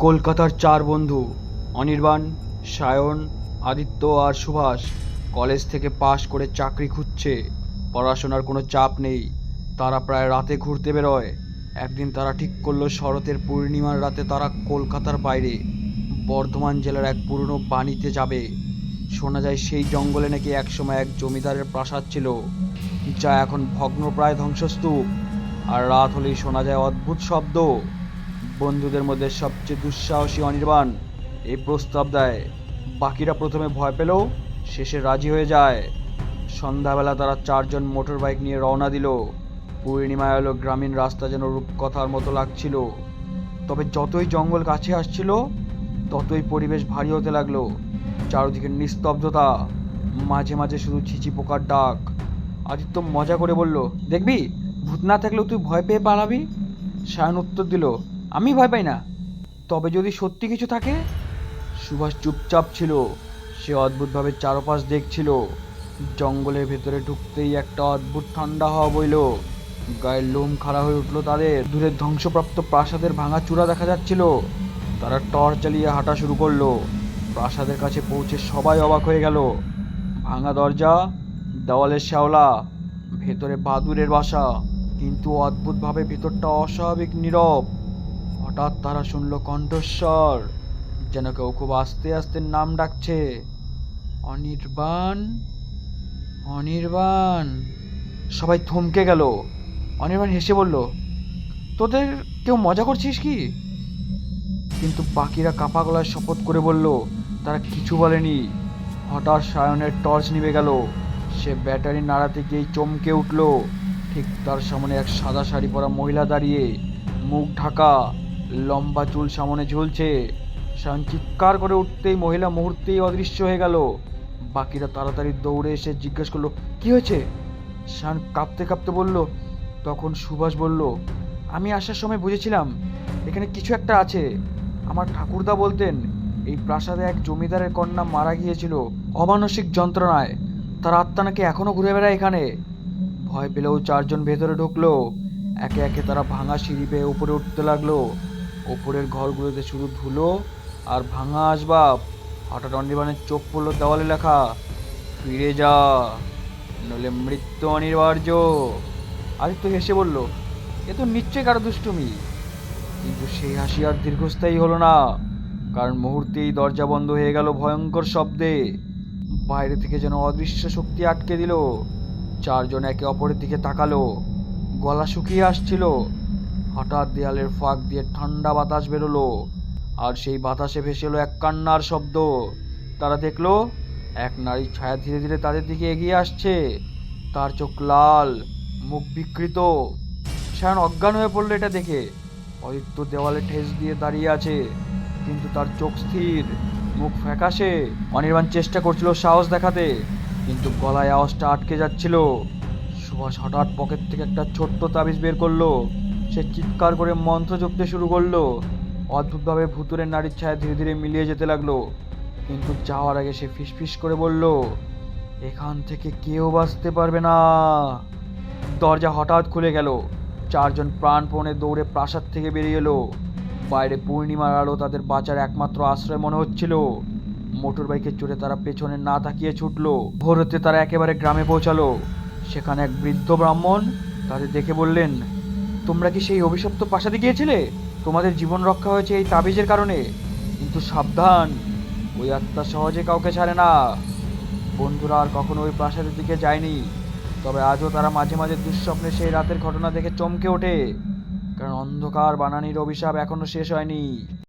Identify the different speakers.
Speaker 1: কলকাতার চার বন্ধু, অনির্বাণ, সায়ন, আদিত্য আর সুভাষ, কলেজ থেকে পাশ করে চাকরি খুঁজছে। পড়াশোনার কোনো চাপ নেই। তারা প্রায় রাতে ঘুরতে বেরোয়। একদিন তারা ঠিক করল শরতের পূর্ণিমার রাতে তারা কলকাতার বাইরে, বর্ধমান জেলার এক পুরনো বাণীতে যাবে। শোনা যায় সেই জঙ্গলে নাকি একসময় এক জমিদারের প্রাসাদ ছিল। যা এখন ভগ্নপ্রায় ধ্বংসস্তূপ। আর রাত হলেই শোনা যায় অদ্ভুত শব্দ। বন্ধুদের মধ্যে সবচেয়ে দুঃসাহসী অনির্বাণ এই প্রস্তাব দেয়। বাকিরা প্রথমে ভয় পেলেও শেষে রাজি হয়ে যায়। সন্ধ্যাবেলা তারা চারজন মোটর বাইক নিয়ে রওনা দিল। পূর্ণিমায় এলো গ্রামীণ রাস্তা যেন রূপকথার মতো লাগছিল। তবে যতই জঙ্গল কাছে আসছিল, ততই পরিবেশ ভারী হতে লাগল। চারদিকে নিস্তব্ধতা, মাঝে মাঝে শুধু ছিচি পোকার ডাক। আদিত্য মজা করে বলল, দেখবি, ভূত না থাকলেও তুই ভয় পেয়ে পালাবি? সায়ন উত্তর দিল আমি ভয় পাই না। তবে যদি সত্যি কিছু থাকে, সুভাষ চুপচাপ ছিল। সে অদ্ভুতভাবে চারপাশ দেখছিল। জঙ্গলের ভেতরে ঢুকতেই একটা অদ্ভুত ঠান্ডা হওয়া বইল। গায়ের লোম খাড়া হয়ে উঠল তাদের। দূরে ধ্বংসপ্রাপ্ত প্রাসাদের ভাঙা চূড়া দেখা যাচ্ছিল। তারা টর্চ চালিয়ে হাঁটা শুরু করল। প্রাসাদের কাছে পৌঁছে সবাই অবাক হয়ে গেল। ভাঙা দরজা, দেওয়ালের শ্যাওলা, ভেতরে বাদুরের বাসা। কিন্তু অদ্ভুতভাবে ভেতরটা অস্বাভাবিক, নীরব। হঠাৎ তারা শুনল কণ্ঠস্বর, যেন কেউ খুব আস্তে আস্তে নাম ডাকছে। অনির্বাণ? অনির্বাণ? সবাই থমকে গেল। অনির্বাণ হেসে বলল, তোদের কেউ মজা করছিস কি? কিন্তু বাকিরা কাপা গলায় শপথ করে বলল, তারা কিছু বলেনি। হঠাৎ সায়নের টর্চ নিভে গেল। সে ব্যাটারি নাড়াতে গিয়েই চমকে উঠল। ঠিক তার সামনে এক সাদা শাড়ি পরা মহিলা দাঁড়িয়ে মুখ ঢাকা লম্বা চুল সামনে ঝুলছে। সায়ন চিৎকার করে উঠতেই মহিলা মুহূর্তেই অদৃশ্য হয়ে গেল। বাকিরা তাড়াতাড়ি দৌড়ে এসে জিজ্ঞেস করল, কি হয়েছে? শান কাঁপতে কাঁপতে বলল, তখন সুভাষ বলল, আমি আসার সময় বুঝেছিলাম, এখানে কিছু একটা আছে। আমার ঠাকুরদা বলতেন, এই প্রাসাদে এক জমিদারের কন্যা মারা গিয়েছিল, অমানসিক যন্ত্রণায়। তার আত্মা নাকি এখনও ঘুরে বেড়ায় এখানে? ভয় পেলেও চারজন ভেতরে ঢুকলো। একে একে তারা ভাঙা সিঁড়ি বেয়ে উপরে উঠতে লাগল। ওপরের ঘরগুলোতে শুধু ধুলো আর ভাঙা আসবাব। হঠাৎ অনির্বাণের চোখ পড়ল দেওয়ালে লেখা, ফিরে যা, নইলে মৃত্যু অনিবার্য। আদিত্য হেসে বলল, এ তো নিশ্চয়ই কারও দুষ্টুমি। কিন্তু সেই হাসি আর দীর্ঘস্থায়ী হলো না, কারণ মুহূর্তেই দরজা বন্ধ হয়ে গেল ভয়ঙ্কর শব্দে। বাইরে থেকে যেন অদৃশ্য শক্তি আটকে দিল। চারজন একে অপরের দিকে তাকালো, গলা শুকিয়ে আসছিল। হঠাৎ দেয়ালের ফাঁক দিয়ে ঠান্ডা বাতাস বেরোলো, আর সেই বাতাসে ভেসে এলো এক কান্নার শব্দ। তারা দেখল, এক নারীর ছায়া ধীরে ধীরে তাদের দিকে এগিয়ে আসছে। তার চোখ লাল, মুখ বিকৃত। সায়ন অজ্ঞান হয়ে পড়ল এটা দেখে। অদিত্য দেওয়ালে ঠেস দিয়ে দাঁড়িয়ে আছে, কিন্তু তার চোখ স্থির, মুখ ফ্যাকাশে। অনির্বাণ চেষ্টা করছিল সাহস দেখাতে, কিন্তু গলায় আওয়াজটা আটকে যাচ্ছিল। সুভাষ হঠাৎ পকেট থেকে একটা ছোট্ট তাবিজ বের করল। সে চিৎকার করে মন্ত্র জপতে শুরু করল। অদ্ভুতভাবে ভুতুরের নারীর ছায়া ধীরে ধীরে মিলিয়ে যেতে লাগল। কিন্তু যাওয়ার আগে সে ফিসফিস করে বলল, এখান থেকে কেউ বাঁচতে পারবে না। দরজা হঠাৎ খুলে গেল। চারজন প্রাণপণে দৌড়ে প্রাসাদ থেকে বেরিয়ে এলো। বাইরে পূর্ণিমার আলো তাদের বাঁচার একমাত্র আশ্রয় মনে হচ্ছিল। মোটর বাইকে চড়ে তারা পেছনে না তাকিয়ে ছুটলো। ভোর হতে তারা একেবারে গ্রামে পৌঁছালো। সেখানে এক বৃদ্ধ ব্রাহ্মণ তাদের দেখে বললেন তোমরা কি সেই অভিশপ্ত প্রাসাদে গিয়েছিলে? তোমাদের জীবন রক্ষা হয়েছে এই তাবিজের কারণে। কিন্তু সাবধান, ওই আত্মা সহজে কাউকে ছাড়ে না। বন্ধুরা আর কখনো ওই প্রাসাদের দিকে যায়নি। তবে আজও তারা মাঝে মাঝে দুঃস্বপ্নে সেই রাতের ঘটনা দেখে চমকে ওঠে। কারণ অন্ধকার বানানির অভিশাপ এখনও শেষ হয়নি।